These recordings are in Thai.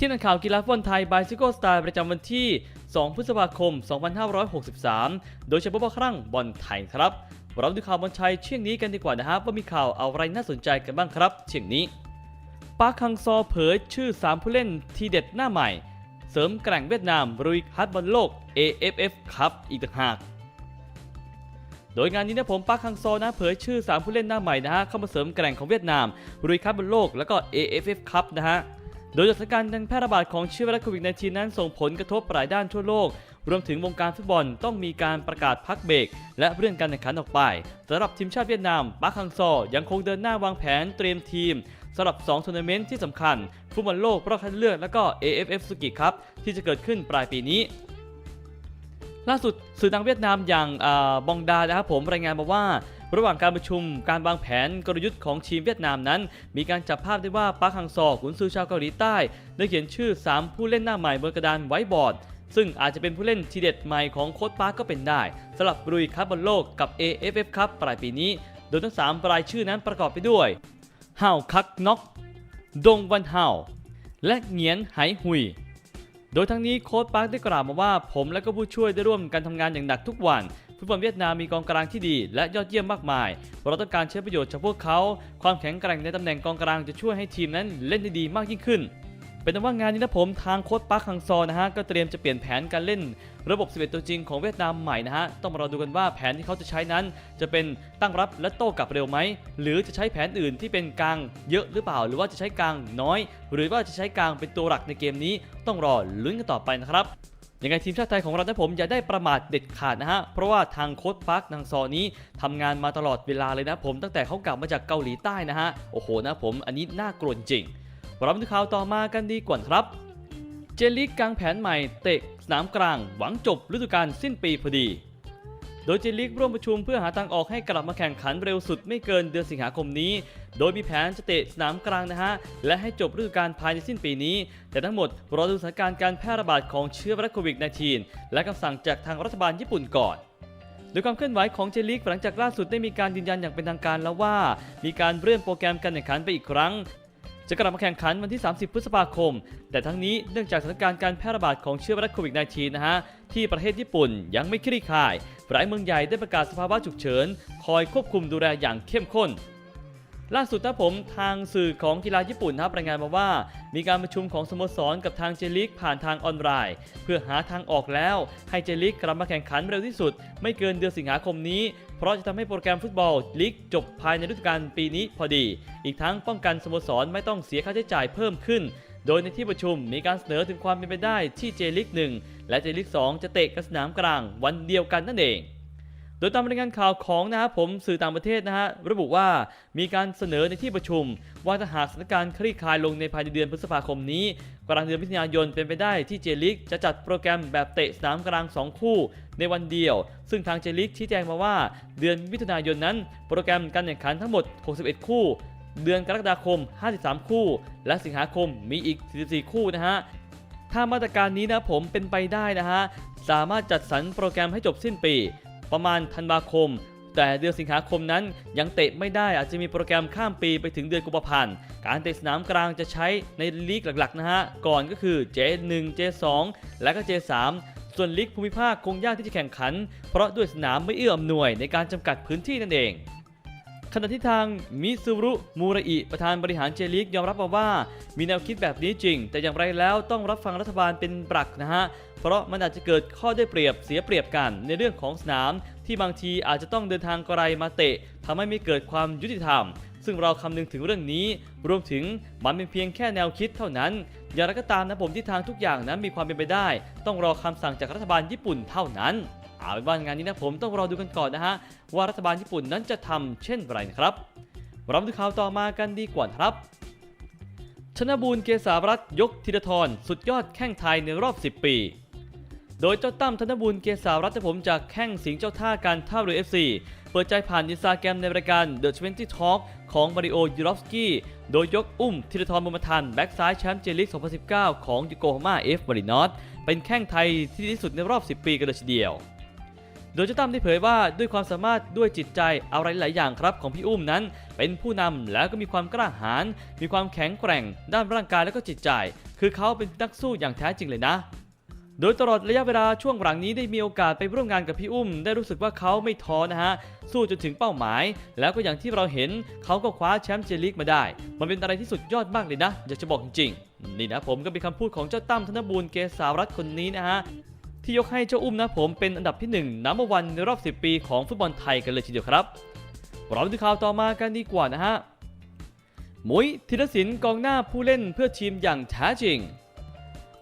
ที่นักข่าวกีฬาฟุตบอลไทยบายซิโก้สไตล์ประจำวันที่ 2 พฤษภาคม 2563 โดยเฉพาะครั้งบอลไทยครับ เราดูข่าวบอลชายเชี่ยงนี้กันดีกว่านะครับว่ามีข่าวอะไรน่าสนใจกันบ้างครับ เชี่ยงนี้ปาร์คคังซอเผยชื่อ 3 ผู้เล่นทีเด็ดหน้าใหม่ เสริมแกร่งเวียดนามรุยฮัดบอลโลก AFF ครับอีกต่างหาก โดยงานนี้นะผมปาร์คคังซอนะเผยชื่อ 3 ผู้เล่นหน้าใหม่นะฮะเข้ามาเสริมแกร่งของเวียดนามรุยคัพบอลโลกแล้วก็ AFF ครับนะฮะ โดยจากสถานการณ์การแพร่ระบาดของเชื้อไวรัสโควิด -19 นั้นส่งผลกระทบหลายด้านทั่วโลก รวมถึงวงการฟุตบอลต้องมีการประกาศพักเบรกและเรื่องการแข่งขันออกไปสำหรับทีมชาติเวียดนามปาร์คฮังซอยังคงเดินหน้าวางแผนเตรียมทีมสำหรับ2ทัวร์นาเมนต์ที่สำคัญฟุตบอลโลกรอบคัดเลือกและก็ AFF สุกิครับที่จะเกิดขึ้นปลายปีนี้ล่าสุดสื่อดังเวียดนามอย่างอบองดานะครับผมรายงานมาว่า ระหว่างการประชุมการวางแผนกลยุทธ์ของทีมเวียดนามนั้น มีการจับภาพได้ว่าปาร์คฮังซอขุนซือชาวเกาหลีใต้ ได้เขียนชื่อ 3 ผู้เล่นหน้าใหม่บนกระดานไว้บอร์ด ซึ่งอาจจะเป็นผู้เล่นทีเด็ดใหม่ของโค้ชปาร์คก็เป็นได้สำหรับรุยคัพบอลโลกกับ AFF ครับปลายปีนี้ โดยทั้ง3รายชื่อนั้นประกอบไปด้วยฮาวคักน็อกดงวันฮาวและเหงียนไหหุยโดยทั้งนี้โค้ชปาร์คได้กล่าวมาว่า ผมและก็ผู้ช่วยได้ร่วมกันทำงานอย่างหนักทุกวัน ฟุตบอลเวียดนามมีกองกลางที่ดี และยอดเยี่ยมมากมายเราต้องการใช้ประโยชน์จากพวกเขา ความแข็งแกร่งในตำแหน่งกองกลางจะช่วยให้ทีมนั้นเล่นได้ดีมากยิ่งขึ้น เป็นต่ว่างานนี้นะผมทางโค้ชปาร์คฮังซอนะฮะก็เตรียมจะเปลี่ยนแผนการเล่น ระบบ 11 ตัวจริงของเวียดนามใหม่นะฮะต้องมารอดูกันว่าแผนที่เขาจะใช้นั้น จะเป็นตั้งรับและโต้กลับเร็วไหมหรือจะใช้แผนอื่นที่เป็นกลางเยอะหรือเปล่า หรือว่าจะใช้กลางน้อย หรือว่าจะใช้กลางเป็นตัวหลักในเกมนี้ ต้องรอลุ้นกันต่อไปนะครับ ยังไงทีมชาติไทยของเรานะผมอย่าได้ประมาทเด็ดขาดนะฮะ เพราะว่าทางโค้ชปาร์คนางซอนี้ทำงานมาตลอดเวลาเลยนะผมตั้งแต่เขากลับมาจากเกาหลีใต้นะฮะ โอ้โหนะผมอันนี้น่ากลัวจริงเราไปดูข่าวต่อมากันดีกว่าครับ เจลิกกางแผนใหม่เตะสนามกลาง หวังจบฤดูกาลสิ้นปีพอดี โดยเจลิกร่วมประชุมเพื่อหาทางออกให้กลับมาแข่งขันเร็วสุดไม่เกินเดือนสิงหาคมนี้ โดยมีแผนจะเตะสนามกลางนะฮะ และให้จบฤดูกาลภายในสิ้นปีนี้ แต่ทั้งหมดรอดูสถานการณ์การแพร่ระบาดของเชื้อไวรัสโควิด -19 และคำสั่งจากทางรัฐบาลญี่ปุ่นก่อนโดยความเคลื่อนไหวของเจลิกหลังจากล่าสุดได้มีการยืนยันอย่างเป็นทางการแล้วว่า มีการเลื่อนโปรแกรมการแข่งขันไปอีกครั้ง จะกลับมาแข่งขันวันที่ 30 พฤษภาคม แต่ทั้งนี้เนื่องจากสถานการณ์การแพร่ระบาดของเชื้อไวรัสโควิด -19 นะฮะ ที่ประเทศญี่ปุ่นยังไม่คลี่คลาย หลายเมืองใหญ่ได้ประกาศสภาวะฉุกเฉิน คอยควบคุมดูแลอย่างเข้มข้น ล่าสุดนะผมทางสื่อของกีฬาญี่ปุ่นนะครับรายงานมาว่า มีการประชุมของสโมสรกับทางเจลิกผ่านทางออนไลน์ เพื่อหาทางออกแล้ว ให้เจลิกกลับมาแข่งขันเร็วที่สุด ไม่เกินเดือนสิงหาคมนี้ เพราะจะทำให้โปรแกรมฟุตบอลลีกจบภายในฤดูกาลปีนี้พอดี อีกทั้งป้องกันสโมสรไม่ต้องเสียค่าใช้จ่ายเพิ่มขึ้น โดยในที่ประชุมมีการเสนอถึงความเป็นไปได้ที่เจลิก1และเจลิก2จะเตะกันสนามกลางวันเดียวกันนั่นเอง โดยตามรายงานข่าวของนะครับผมสื่อต่างประเทศนะฮะระบุว่ามีการเสนอในที่ประชุม ว่าถ้าหากสถานการณ์คลี่คลายลงในภายในเดือนพฤษภาคมนี้ กลางเดือนมิถุนายนเป็นไปได้ที่เจลิกจะจัดโปรแกรมแบบเตะสนามกลาง 2 คู่ในวันเดียว ซึ่งทางเจลิกชี้แจงมาว่า เดือนมิถุนายนนั้น โปรแกรมการแข่งขันทั้งหมด 61 คู่ เดือนกรกฎาคม 53 คู่ และสิงหาคมมีอีก 44 คู่นะฮะถ้ามาตรการนี้นะผมเป็นไปได้นะฮะสามารถจัดสรรโปรแกรมให้จบสิ้นปี ประมาณธันวาคม แต่เดือนสิงหาคมนั้นยังเตะไม่ได้อาจจะมีโปรแกรมข้ามปีไปถึงเดือนกุมภาพันธ์การเตะสนามกลางจะใช้ในลีกหลักๆนะฮะก่อนก็คือ J1 J2 และก็ J3 ส่วนลีกภูมิภาคคงยากที่จะแข่งขัน เพราะด้วยสนามไม่เอื้ออำนวยในการจำกัดพื้นที่นั่นเอง ขณะที่ทางมิซูรุมูระอิประธานบริหารเจลิกยอมรับมาว่า มีแนวคิดแบบนี้จริง แต่อย่างไรแล้วต้องรับฟังรัฐบาลเป็นปรักนะฮะ เพราะมันอาจจะเกิดข้อได้เปรียบเสียเปรียบกันในเรื่องของสนาม ที่บางทีอาจจะต้องเดินทางไกลมาเตะทำให้ไม่เกิดความยุติธรรม ซึ่งเราคำนึงถึงเรื่องนี้ รวมถึงมันเป็นเพียงแค่แนวคิดเท่านั้น อย่างไรก็ตามนะผมที่ทางทุกอย่างนั้นมีความเป็นไปได้ ต้องรอคำสั่งจากรัฐบาลญี่ปุ่นเท่านั้น เอาเป็นว่างานนี้นะผมต้องรอดูกันก่อนนะฮะว่ารัฐบาลญี่ปุ่นนั้นจะทำเช่นไรนะครับเราดูข่าวต่อมากันดีกว่าครับ ชนบูรณ์เกษารัตยกธีรทรสุดยอดแข้งไทยในรอบ 10 ปี โดยเจ้าตั้มธนบุญเกษารัตผมจากแข้งสิงเจ้าท่าการท่าเรือ FC เปิดใจผ่านอินสตาแกรมในรายการ The 20 Talk ของมาริโอยูรอฟสกี้โดยยกอุ้มธีรทรบุญมาทันแบ็กซ้ายแชมป์เจลิก 2019 ของยูโกฮาม่าเอฟมารินอสเป็นแข้งไทยที่ดีที่สุดในรอบ 10 ปีกันเลยทีเดียว โดยเจ้าตั้มได้เผยว่าด้วยความสามารถด้วยจิตใจอะไรหลายอย่างครับของพี่อุ้มนั้น เป็นผู้นำแล้วก็มีความกล้าหาญมีความแข็งแกร่ง ด้านร่างกายและก็จิตใจ คือเขาเป็นนักสู้อย่างแท้จริงเลยนะโดยตลอดระยะเวลาช่วงหลังนี้ได้มีโอกาสไปร่วมงานกับพี่อุ้ม ได้รู้สึกว่าเขาไม่ท้อนะฮะ สู้จนถึงเป้าหมาย แล้วก็อย่างที่เราเห็นเขาก็คว้าแชมป์เจลีกมาได้ มันเป็นอะไรที่สุดยอดมากเลยนะ อยากจะบอกจริงๆ นี่นะผมก็เป็นคำพูดของเจ้าตั้มธนบูรณ์เกษารัตน์คนนี้นะฮะ ที่ยกให้เจ้าอุ้มนะผมเป็นอันดับที่1นัมเบอร์วันในรอบ 10 ปีของฟุตบอลไทยกันเลยทีเดียวครับเราไปดูข่าวต่อมากันดีกว่านะฮะมุ้ยธีรศิลป์กองหน้าผู้เล่นเพื่อทีมอย่างแท้จริง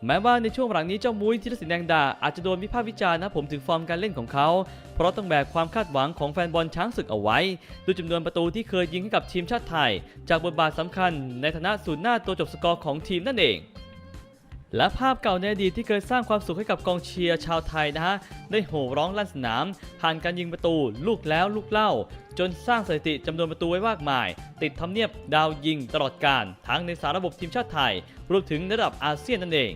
แม้ว่าในช่วงหลังนี้เจ้ามุ้ยธีรศิลป์แดงดาอาจจะโดนวิพากษ์วิจารณ์นะผมถึงฟอร์มการเล่นของเขา เพราะต้องแบกความคาดหวังของแฟนบอลช้างศึกเอาไว้ด้วยจำนวนประตูที่เคยยิงให้กับทีมชาติไทย จากบทบาทสำคัญในฐานะศูนย์หน้าตัวจบสกอร์ของทีมนั่นเอง และภาพเก่าในอดีตที่เคยสร้างความสุขให้กับกองเชียร์ชาวไทยนะฮะ ได้โห่ร้องลั่นสนาม ผ่านการยิงประตู ลูกแล้วลูกเล่า จนสร้างสถิติจำนวนประตูไว้มากมาย ติดทำเนียบดาวยิงตลอดการ ทั้งในสารระบบทีมชาติไทย รวมถึงระดับอาเซียนนั่นเอง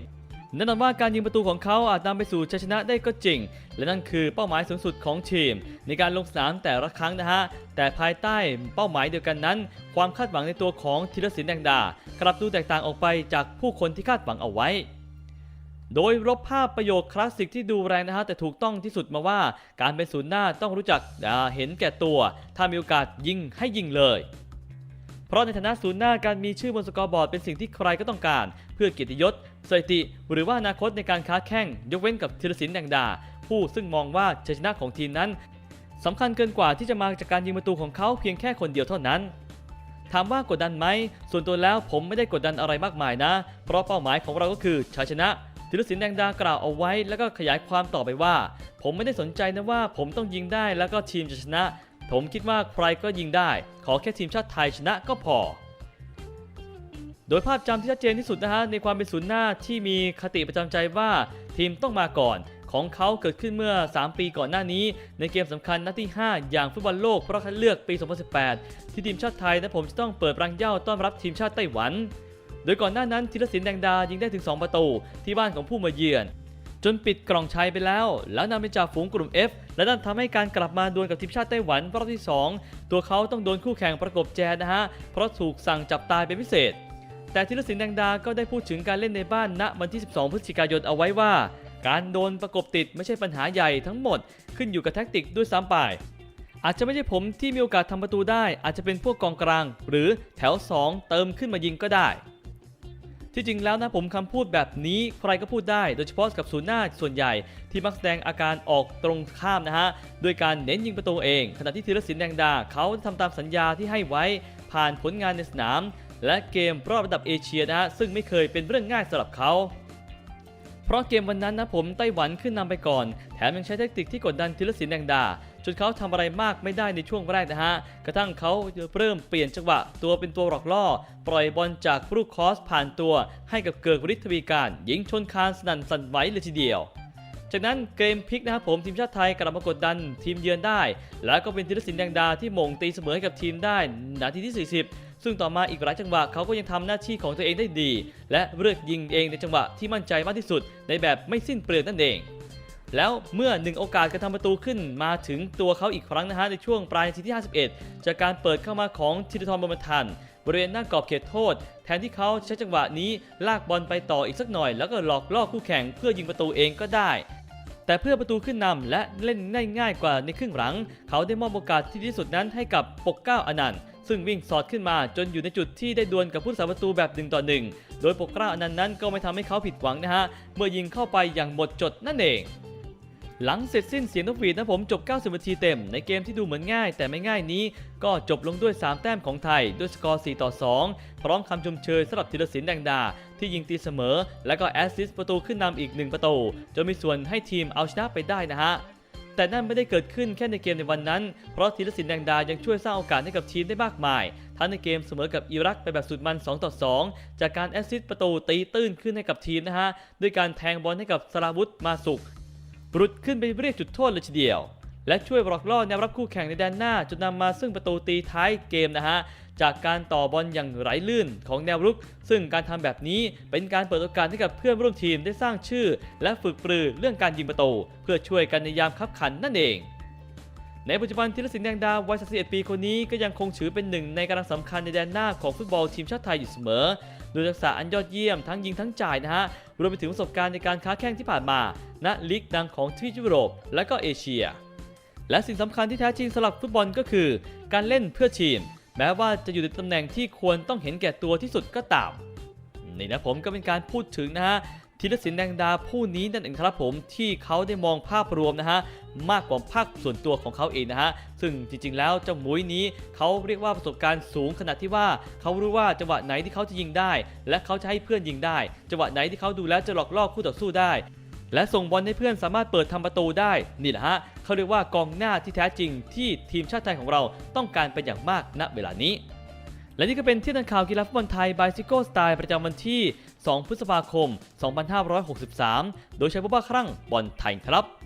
แน่นอนว่าการยิงประตูของเขาอาจนำไปสู่ชัยชนะได้ก็จริง และนั่นคือเป้าหมายสูงสุดของทีม ในการลงสนามแต่ละครั้งนะฮะ แต่ภายใต้เป้าหมายเดียวกันนั้น ความคาดหวังในตัวของธีรศิลป์แดงดากลับดูแตกต่างออกไปจากผู้คนที่คาดหวังเอาไว้โดยลบภาพประโยคคลาสสิกที่ดูแรงนะฮะแต่ถูกต้องที่สุดมาว่า การเป็นศูนย์หน้าต้องรู้จักเห็นแก่ตัว ถ้ามีโอกาสยิงให้ยิงเลย เพราะในฐานะศูนย์หน้าการมีชื่อบนสกอร์บอร์ดเป็นสิ่งที่ใครก็ต้องการ เพื่อเกียรติยศ สถิติหรือว่าอนาคตในการค้าแข่งยกเว้นกับธีรศิลป์แดงดา ผู้ซึ่งมองว่าชัยชนะของทีมนั้นสำคัญเกินกว่าที่จะมาจากการยิงประตูของเขาเพียงแค่คนเดียวเท่านั้น ถามว่ากดดันไหม ส่วนตัวแล้วผมไม่ได้กดดันอะไรมากมายนะ เพราะเป้าหมายของเราก็คือชัยชนะธีรศิลป์แดงดากล่าวเอาไว้ แล้วก็ขยายความต่อไปว่า ผมไม่ได้สนใจนะว่าผมต้องยิงได้แล้วก็ทีมจะชนะ ผมคิดว่าใครก็ยิงได้ ขอแค่ทีมชาติไทยชนะก็พอ โดยภาพจำที่ชัดเจนที่สุดนะฮะในความเป็นศูนย์หน้าที่มีคติประจำใจว่าทีมต้องมาก่อน ของเขาเกิดขึ้นเมื่อ 3 ปีก่อนหน้านี้ ในเกมสำคัญนัดที่ 5 อย่างฟุตบอลโลกรอบคัดเลือกปี 2018 ที่ทีมชาติไทยนะผมจะต้องเปิดรังเย้าต้อนรับทีมชาติไต้หวัน โดยก่อนหน้านั้นธีรศิลป์แดงดายิงได้ถึง 2 ประตู ที่บ้านของผู้มาเยือนจนปิดกล่องชัยไปแล้ว แล้วนำไปจากฝูงกลุ่ม F และนั่นทำให้การกลับมาดวลกับทีมชาติไต้หวันรอบที่ 2 ตัวเขาต้องโดนคู่แข่งประกบแจนนะฮะ เพราะถูกสั่งจับตายเป็นพิเศษ แต่ธีรศิลป์แดงดาก็ได้พูดถึงการเล่นในบ้านณวันที่ 12 พฤศจิกายนเอาไว้ว่า การโดนประกบติดไม่ใช่ปัญหาใหญ่ทั้งหมดขึ้นอยู่กับแท็กติกด้วยซ้ำไป อาจจะไม่ใช่ผมที่มีโอกาสทำประตูได้ อาจจะเป็นพวกกองกลาง หรือแถว 2 เติมขึ้นมายิงก็ได้ ที่จริงแล้วนะผมคำพูดแบบนี้ใครก็พูดได้ โดยเฉพาะกับศูนย์หน้าส่วนใหญ่ ที่มักแสดงอาการออกตรงข้ามนะฮะด้วยการเน้นยิงประตูเอง ขณะที่ธีรศิลป์แดงดาเขาทำตามสัญญาที่ให้ไว้ผ่านผลงานในสนาม และเกมรอบระดับเอเชียนะฮะซึ่งไม่เคยเป็นเรื่องง่ายสำหรับเขา เพราะเกมวันนั้นนะผมไต้หวันขึ้นนำไปก่อน แถมยังใช้เทคนิคที่กดดันธีรศิลป์แดงดาจนเขาทำอะไรมากไม่ได้ในช่วงแรกนะฮะ กระทั่งเขาเริ่มเปลี่ยนจังหวะ ตัวเป็นตัวหลอกล่อ ปล่อยบอลจากลูกคอสผ่านตัวให้กับเกิดวริทวีการ ยิงชนคานสนั่นสั่นไหวเลยทีเดียว จากนั้นเกมพลิกนะครับผมทีมชาติไทยกลับมากดดันทีมเยือนได้ แล้วก็เป็นธีรศิลป์แดงดาที่มงตีเสมอให้กับทีมได้นาทีที่ 40 ซึ่งต่อมาอีกหลายจังหวะเขาก็ยังทำหน้าที่ของตัวเองได้ดี และเลือกยิงเองในจังหวะที่มั่นใจมากที่สุด ในแบบไม่สิ้นเปลืองนั่นเอง แล้วเมื่อหนึ่งโอกาสการทำประตูขึ้นมาถึงตัวเขาอีกครั้งนะฮะในช่วงปลายนาทีที่ 51 จากการเปิดเข้ามาของธีรทรบุญมทันบริเวณหน้ากรอบเขตโทษ แทนที่เขาใช้จังหวะนี้ลากบอลไปต่ออีกสักหน่อย แล้วก็หลอกล่อคู่แข่งเพื่อยิงประตูเองก็ได้แต่เพื่อประตูขึ้นนำและเล่นง่ายๆกว่าในครึ่งหลัง เขาได้มอบโอกาสที่ดีที่สุดนั้นให้กับปกเก้าอนันต์ ซึ่งวิ่งสอดขึ้นมาจนอยู่ในจุดที่ได้ดวลกับผู้สาประตูแบบหนึ่งต่อหนึ่งโดยปกเกล้าอนันต์นั้นก็ไม่ทำให้เขาผิดหวังนะฮะ เมื่อยิงเข้าไปอย่างหมดจดนั่นเอง หลังเสร็จสิ้นเสียงนกหวีดนะผมจบ 90 นาทีเต็ม ในเกมที่ดูเหมือนง่าย แต่ไม่ง่ายนี้ ก็จบลงด้วย 3 แต้มของไทย ด้วยสกอร์ 4 ต่อ 2 พร้อมคำชมเชยสำหรับธีรศิลป์แดงดา ที่ยิงตีเสมอ และก็แอสซิสต์ประตูขึ้นนำอีก 1 ประตูจนมีส่วนให้ทีมเอาชนะไปได้นะฮะ แต่นั่นไม่ได้เกิดขึ้นแค่ในเกมในวันนั้น เพราะธีรศิลป์แดงดายังช่วยสร้างโอกาสให้กับทีมได้มากมาย ทั้งในเกมเสมอกับอิรักไปแบบสุดมัน 2 ต่อ 2 จากการแอสซิสต์ประตูตีตื้นขึ้นให้กับทีมนะฮะ ด้วยการแทงบอลให้กับสราวุธมาสุกบรุดขึ้นไปเรียกจุดโทษเลยทีเดียว และช่วยบล็อกล่อแนวรับคู่แข่งในแดนหน้าจนนำมาซึ่งประตูตีท้ายเกมนะฮะ จากการต่อบอลอย่างไร้ลื่นของแนวรุก ซึ่งการทำแบบนี้เป็นการเปิดโอกาสให้กับเพื่อนร่วมทีมได้สร้างชื่อ และฝึกปรือเรื่องการยิงประตูเพื่อช่วยกันในยามคับขันนั่นเองในปัจจุบันธีรศิลป์แดงดาวัย31ปีคนนี้ก็ยังคงถือเป็นหนึ่งในกำลังสำคัญในแดนหน้าของฟุตบอลทีมชาติไทยอยู่เสมอ โดยทักษะอันยอดเยี่ยมทั้งยิงทั้งจ่ายนะฮะ รวมไปถึงประสบการณ์ในการค้าแข่งที่ผ่านมา ณ ลีกดังของทวีปยุโรป และก็เอเชีย และสิ่งสำคัญที่แท้จริงสำหรับฟุตบอลก็คือ การเล่นเพื่อทีม แม้ว่าจะอยู่ในตำแหน่งที่ควรต้องเห็นแก่ตัวที่สุดก็ตาม นี่นะผมก็เป็นการพูดถึงนะฮะธีรศิลป์แดงดาผู้นี้นั่นเองครับผมที่เขาได้มองภาพรวมนะฮะมากกว่าภาคส่วนตัวของเขาเองนะฮะซึ่งจริงๆแล้วเจ้ามุ้ยนี้เขาเรียกว่าประสบการณ์สูงขนาดที่ว่าเขารู้ว่าจังหวะไหนที่เขาจะยิงได้ และเขาจะให้เพื่อนยิงได้จังหวะไหนที่เขาดูแล้วจะหลอกล่อคู่ต่อสู้ได้ และส่งบอลให้เพื่อนสามารถเปิดทำประตูได้นี่แหละฮะเขาเรียกว่ากองหน้าที่แท้จริงที่ทีมชาติไทยของเราต้องการเป็นอย่างมากณเวลานี้ และนี่ก็เป็นที่นันข่าวกีฬาฟุตบอลไทย Bicycle Style ประจำวันที่ 2 พฤษภาคม 2563 โดยใช้ผู้บ้าครั่งบอลไทยครับ